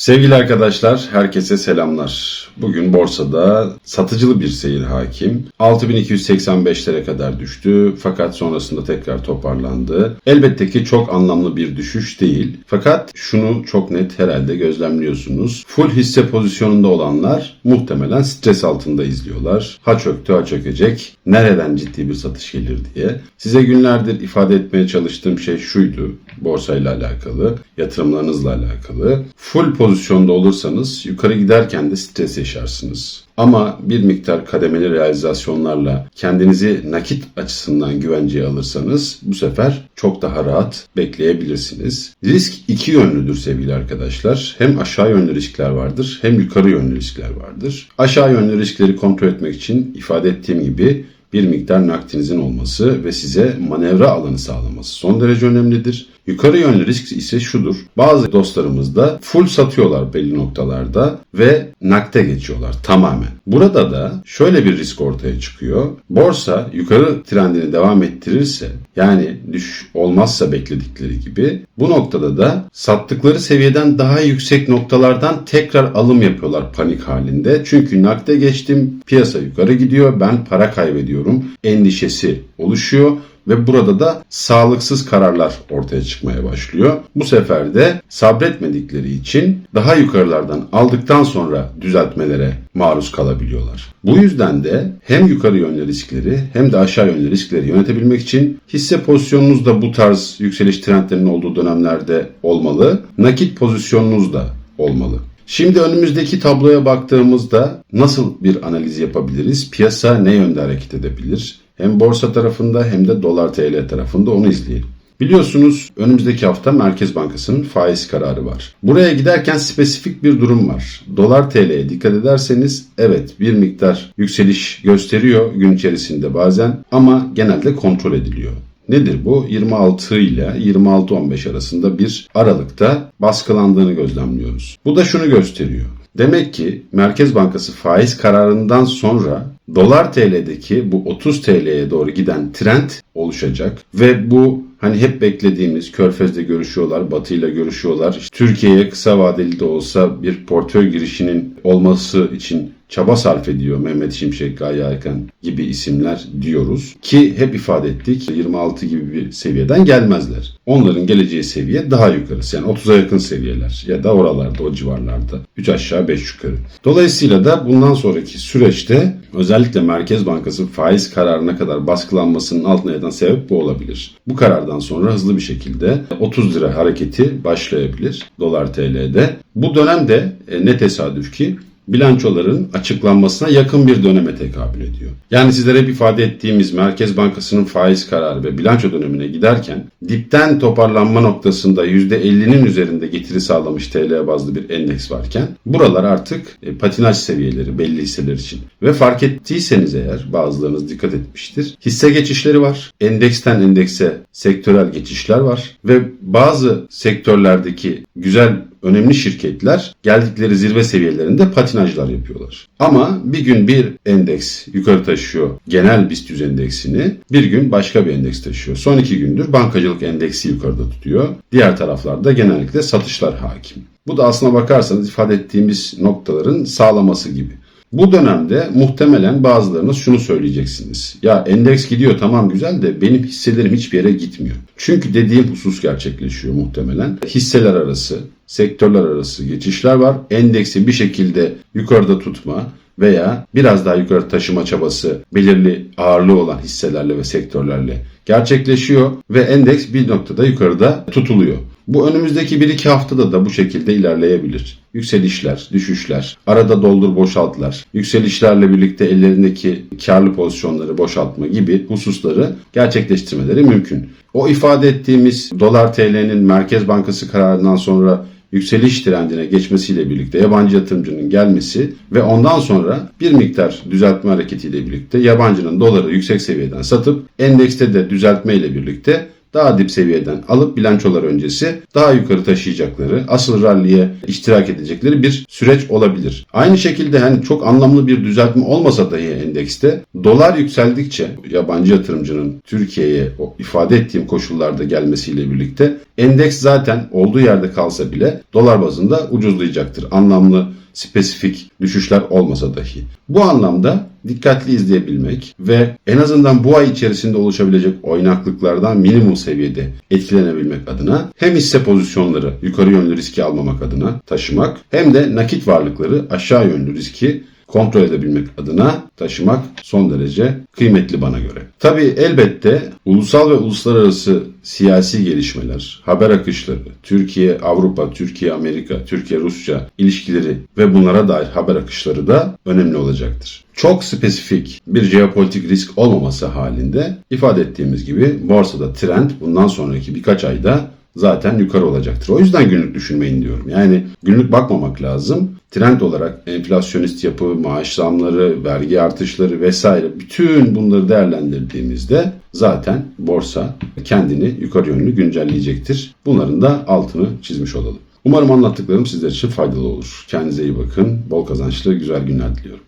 Sevgili arkadaşlar, herkese selamlar. Bugün borsada satıcılı bir seyir hakim. 6285'lere kadar düştü fakat sonrasında tekrar toparlandı. Elbette ki çok anlamlı bir düşüş değil. Fakat şunu çok net herhalde gözlemliyorsunuz. Full hisse pozisyonunda olanlar muhtemelen stres altında izliyorlar. Ha çöktü ha çökecek. Nereden ciddi bir satış gelir diye. Size günlerdir ifade etmeye çalıştığım şey şuydu. Borsayla alakalı, yatırımlarınızla alakalı. Full pozisyonda olursanız yukarı giderken de stres yaşarsınız. Ama bir miktar kademeli realizasyonlarla kendinizi nakit açısından güvenceye alırsanız bu sefer çok daha rahat bekleyebilirsiniz. Risk iki yönlüdür sevgili arkadaşlar. Hem aşağı yönlü riskler vardır hem yukarı yönlü riskler vardır. Aşağı yönlü riskleri kontrol etmek için ifade ettiğim gibi bir miktar nakdinizin olması ve size manevra alanı sağlaması son derece önemlidir. Yukarı yönlü risk ise şudur. Bazı dostlarımız da full satıyorlar belli noktalarda ve nakde geçiyorlar tamamen. Burada da şöyle bir risk ortaya çıkıyor. Borsa yukarı trendini devam ettirirse yani düş olmazsa bekledikleri gibi bu noktada da sattıkları seviyeden daha yüksek noktalardan tekrar alım yapıyorlar panik halinde. Çünkü nakde geçtim piyasa yukarı gidiyor ben para kaybediyorum endişesi oluşuyor ve burada da sağlıksız kararlar ortaya çıkmaya başlıyor. Bu sefer de sabretmedikleri için daha yukarılardan aldıktan sonra düzeltmelere maruz kalabiliyorlar. Bu yüzden de hem yukarı yönlü riskleri hem de aşağı yönlü riskleri yönetebilmek için hisse pozisyonunuz da bu tarz yükseliş trendlerinin olduğu dönemlerde olmalı. Nakit pozisyonunuz da olmalı. Şimdi önümüzdeki tabloya baktığımızda nasıl bir analiz yapabiliriz? Piyasa ne yönde hareket edebilir? Hem borsa tarafında hem de dolar TL tarafında onu izleyelim. Biliyorsunuz önümüzdeki hafta Merkez Bankası'nın faiz kararı var. Buraya giderken spesifik bir durum var. Dolar TL'ye dikkat ederseniz evet bir miktar yükseliş gösteriyor gün içerisinde bazen ama genelde kontrol ediliyor. Nedir bu? 26 ile 26-15 arasında bir aralıkta baskılandığını gözlemliyoruz. Bu da şunu gösteriyor. Demek ki Merkez Bankası faiz kararından sonra dolar TL'deki bu 30 TL'ye doğru giden trend oluşacak ve bu hani hep beklediğimiz Körfez'de görüşüyorlar, Batı ile görüşüyorlar. İşte Türkiye'ye kısa vadeli de olsa bir portföy girişinin olması için çaba sarf ediyor Mehmet Şimşek, Gaye Aykan gibi isimler diyoruz. Ki hep ifade ettik 26 gibi bir seviyeden gelmezler. Onların geleceği seviye daha yukarısı yani 30'a yakın seviyeler ya da oralarda o civarlarda 3 aşağı 5 yukarı. Dolayısıyla da bundan sonraki süreçte özellikle Merkez Bankası faiz kararına kadar baskılanmasının altına yatan sebep bu olabilir. Bu karardan sonra hızlı bir şekilde 30 lira hareketi başlayabilir dolar TL'de. Bu dönemde e, ne tesadüf ki bilançoların açıklanmasına yakın bir döneme tekabül ediyor. Yani sizlere hep ifade ettiğimiz Merkez Bankası'nın faiz kararı ve bilanço dönemine giderken dipten toparlanma noktasında %50'nin üzerinde getiri sağlamış TL bazlı bir endeks varken buralar artık e, patinaj seviyeleri belli hisseler için. Ve fark ettiyseniz eğer bazılarınız dikkat etmiştir. Hisse geçişleri var. Endeksten endekse sektörel geçişler var ve bazı sektörlerdeki güzel önemli şirketler geldikleri zirve seviyelerinde patinajlar yapıyorlar. Ama bir gün bir endeks yukarı taşıyor genel BIST 100 endeksini, bir gün başka bir endeks taşıyor. Son iki gündür bankacılık endeksi yukarıda tutuyor. Diğer taraflarda genellikle satışlar hakim. Bu da aslına bakarsanız ifade ettiğimiz noktaların sağlaması gibi. Bu dönemde muhtemelen bazılarınız şunu söyleyeceksiniz. Ya endeks gidiyor tamam güzel de benim hisselerim hiçbir yere gitmiyor. Çünkü dediğim husus gerçekleşiyor muhtemelen. Hisseler arası, sektörler arası geçişler var. Endeksi bir şekilde yukarıda tutma veya biraz daha yukarı taşıma çabası belirli ağırlığı olan hisselerle ve sektörlerle gerçekleşiyor ve endeks bir noktada yukarıda tutuluyor. Bu önümüzdeki 1-2 haftada da bu şekilde ilerleyebilir. Yükselişler, düşüşler, arada doldur boşaltlar, yükselişlerle birlikte ellerindeki karlı pozisyonları boşaltma gibi hususları gerçekleştirmeleri mümkün. O ifade ettiğimiz dolar TL'nin Merkez Bankası kararından sonra yükseliş trendine geçmesiyle birlikte yabancı yatırımcının gelmesi ve ondan sonra bir miktar düzeltme hareketiyle birlikte yabancının doları yüksek seviyeden satıp endekste de düzeltme ile birlikte daha dip seviyeden alıp bilançolar öncesi daha yukarı taşıyacakları, asıl ralliye iştirak edecekleri bir süreç olabilir. Aynı şekilde hani çok anlamlı bir düzeltme olmasa dahi endekste dolar yükseldikçe yabancı yatırımcının Türkiye'ye ifade ettiğim koşullarda gelmesiyle birlikte endeks zaten olduğu yerde kalsa bile dolar bazında ucuzlayacaktır. Anlamlı spesifik düşüşler olmasa dahi. Bu anlamda dikkatli izleyebilmek ve en azından bu ay içerisinde oluşabilecek oynaklıklardan minimum seviyede etkilenebilmek adına hem hisse pozisyonları yukarı yönlü riski almamak adına taşımak hem de nakit varlıkları aşağı yönlü riski kontrol edebilmek adına taşımak son derece kıymetli bana göre. Tabi elbette ulusal ve uluslararası siyasi gelişmeler, haber akışları, Türkiye, Avrupa, Türkiye, Amerika, Türkiye, Rusya ilişkileri ve bunlara dair haber akışları da önemli olacaktır. Çok spesifik bir jeopolitik risk olmaması halinde ifade ettiğimiz gibi borsada trend bundan sonraki birkaç ayda zaten yukarı olacaktır. O yüzden günlük düşünmeyin diyorum. Yani günlük bakmamak lazım. Trend olarak enflasyonist yapı, maaş zamları, vergi artışları vesaire bütün bunları değerlendirdiğimizde zaten borsa kendini yukarı yönlü güncelleyecektir. Bunların da altını çizmiş olalım. Umarım anlattıklarım sizler için faydalı olur. Kendinize iyi bakın. Bol kazançlı güzel günler diliyorum.